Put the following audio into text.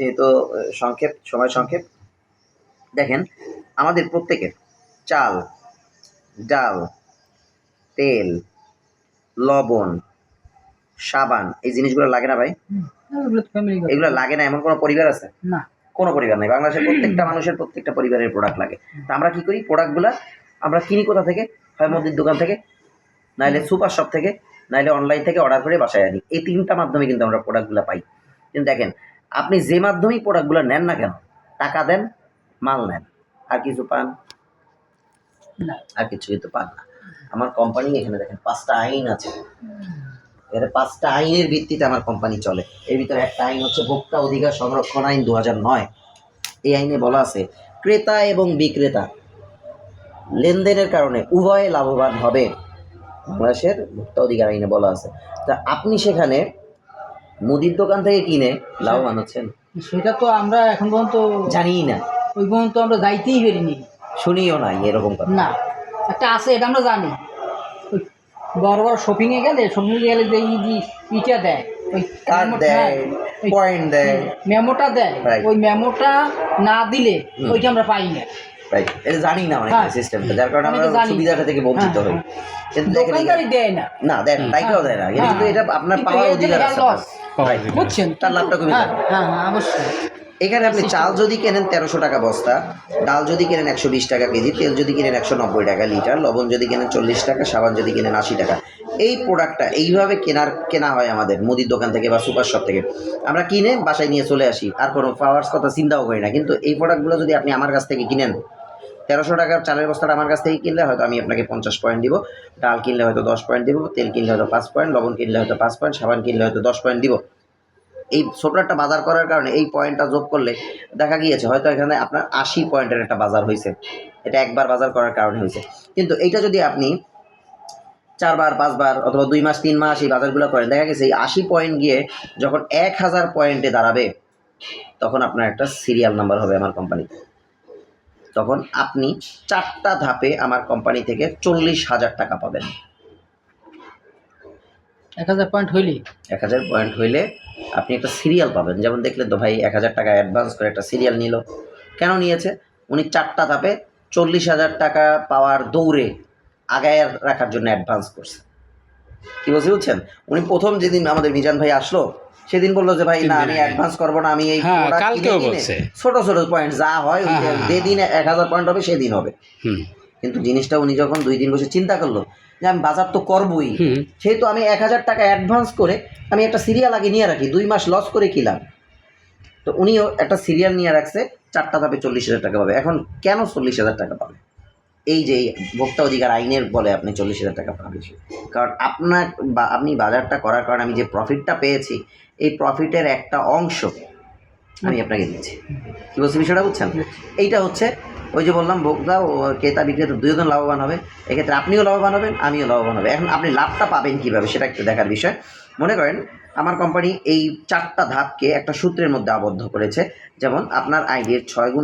যেহেতু সংক্ষেপ সময় সংক্ষেপ। দেখেন আমাদের প্রত্যেকের চাল ডাল তেল লবণ সাবান এই জিনিসগুলো লাগে না ভাই? এগুলো লাগে না এমন কোনো পরিবার আছে? না। কোনো পরিবার নেই। বাংলাদেশের প্রত্যেকটা মানুষের প্রত্যেকটা পরিবারের প্রোডাক্ট লাগে। তা আমরা কি করি? প্রোডাক্টগুলো আমরা কিনি কোথা থেকে? হয় মুদির দোকান থেকে নাইলে সুপার শপ থেকে নাইলে অনলাইন থেকে অর্ডার করে বাসায় আনি। এই তিনটা মাধ্যমে কিন্তু আমরা প্রোডাক্টগুলো পাই। কিন্তু দেখেন আপনি যে মাধ্যমেই প্রোডাক্টগুলো নেন না কেন, টাকা দেন, মাল নেন। আর কিছু পান? না, আর কিছু কিন্তু পান না। আমার কোম্পানি এখানে দেখেন, পাঁচটা আইন আছে। এর পাঁচটা আইনের ভিত্তিতে আমার কোম্পানি চলে। এর ভিতরে একটা আইন হচ্ছে ভোক্তা অধিকার সংরক্ষণ আইন দু নয়। এই আইনে বলা আছে, ক্রেতা এবং বিক্রেতা লেনদেনের কারণে উভয়ে লাভবান হবে। বাংলাদেশের ভোক্তা অধিকার আইনে বলা আছে। তা আপনি সেখানে মুদির দোকান থেকে কিনে লাভবান হচ্ছেন সেটা তো আমরা এখন পর্যন্ত জানিই না। ওই পর্যন্ত আমরা যাইতেই পারিনি শুনিও না এরকম কথা। না একটা আছে এটা আমরা জানি। বড় বড় শপিংয়ে গেলে শপিংয়ে গেলে যে ইটা দেয় ওই কার্ড দেয় পয়েন্ট দেয়। মেমোটা দেয়। ওই মেমোটা না দিলে ওইটা আমরা পাই না। রাইট এটা জানি না অনেক হ্যাঁ। সিস্টেমটা যার কারণে আমরা সুবিধাটা থেকে বঞ্চিত হ্যাঁ, হই। হ্যাঁ। কিন্তু দোকানদারি দেয় না। দেয় না। কিন্তু এটা আপনার পাওয়ার অধিকার আছে। বুঝছেন? তার লাভটা কমে হ্যাঁ হ্যাঁ হ্যাঁ, অবশ্যই। এখানে আপনি চাল যদি কেনেন তেরোশো টাকা বস্তা ডাল যদি কেনেন একশো বিশ টাকা কেজি তেল যদি কেনেন একশো নব্বই টাকা লিটার লবণ যদি কেনেন চল্লিশ টাকা সাবান যদি কেনেন আশি টাকা। এই প্রোডাক্টটা এইভাবে কেনার কেনা হয় আমাদের মুদির দোকান থেকে বা সুপার শপ থেকে। আমরা কিনে বাসায় নিয়ে চলে আসি। আর কোনো পাওয়ার্স কথা চিন্তাও করি না। কিন্তু এই প্রোডাক্টগুলো যদি আপনি আমার কাছ থেকে কিনেন তেরোশো টাকার চালের বস্তাটা আমার কাছ থেকে কিনলে হয়তো আমি আপনাকে পঞ্চাশ পয়েন্ট দিব। ডাল কিনলে হয়তো দশ পয়েন্ট দিব, তেল কিনলে হয়তো পাঁচ পয়েন্ট লবণ কিনলে হয়তো পাঁচ পয়েন্ট সাবান কিনলে হয়তো দশ পয়েন্ট দিব। এই সোপড়াটা বাজার করার কারণে এই পয়েন্টটা যোগ করলে দেখা গিয়েছে হয়তো এখানে আপনার আশি পয়েন্টের একটা বাজার হয়েছে এটা একবার বাজার করার কারণে হয়েছে কিন্তু এইটা যদি আপনি চারবার, পাঁচবার অথবা দুই মাস, তিন মাস এই বাজারগুলো করেন, দেখা গেছে এই আশি পয়েন্ট গিয়ে যখন এক হাজার পয়েন্টে দাঁড়াবে, তখন আপনার একটা সিরিয়াল নাম্বার হবে আমার কোম্পানিতে তখন আপনি চারটা ধাপে আমার কোম্পানি থেকে চল্লিশ হাজার টাকা পাবেন। এক হাজার পয়েন্ট হইলি? এক হাজার পয়েন্ট হইলে আপনি একটা সিরিয়াল পাবেন। যেমন দেখলেন তো ভাই এক হাজার টাকা অ্যাডভান্স করে একটা সিরিয়াল নিল। কেন নিয়েছে? উনি চারটা ধাপে চল্লিশ হাজার টাকা পাওয়ার দৌড়ে আগায় রাখার জন্য অ্যাডভান্স করছে। কি বলছি বুঝছেন? উনি প্রথম যেদিন আমাদের মিজান ভাই আসলো সেদিন বলল যে ভাই না আমি অ্যাডভান্স করব না আমি এই হ্যাঁ, কালকেও বলছে। ছোট ছোট পয়েন্ট যা হয় হ্যাঁ, হ্যাঁ, যেদিন এক হাজার পয়েন্ট হবে সেদিন হবে। কিন্তু জিনিসটা উনি যখন দুই দিন বসে চিন্তা করল যে আমি বাজার তো করবই সেহেতু আমি এক হাজার টাকা অ্যাডভান্স করে আমি একটা সিরিয়াল আগে নিয়ে রাখি দুই মাস লস করে কিলাম। তো উনিও একটা সিরিয়াল নিয়ে রাখছে চারটা ধাপে চল্লিশ হাজার টাকা পাবে। এখন কেন চল্লিশ হাজার টাকা পাবে? এই যে ভোক্তা অধিকার আইনের বলে আপনি চল্লিশ হাজার টাকা পাবে কারণ আপনার বা আপনি বাজারটা করার কারণে আমি যে প্রফিটটা পেয়েছি এই প্রফিটের একটা অংশ। আমি আপনাকে দিচ্ছি। কী বলছি বিষয়টা বুঝছেন? এইটা হচ্ছে, ওই যে বললাম ভোক্তা ও ক্রেতা বিক্রেতা দুজন লাভবান হবে। এক্ষেত্রে আপনিও লাভবান হবেন, আমিও লাভবান হবে। এখন আপনি লাভটা পাবেন কীভাবে সেটা একটু দেখার বিষয়। মনে করেন, আমার কোম্পানি এই চারটা ধাপকে একটা সূত্রের মধ্যে আবদ্ধ করেছে। যেমন, আপনার আইডির ছয় গুণ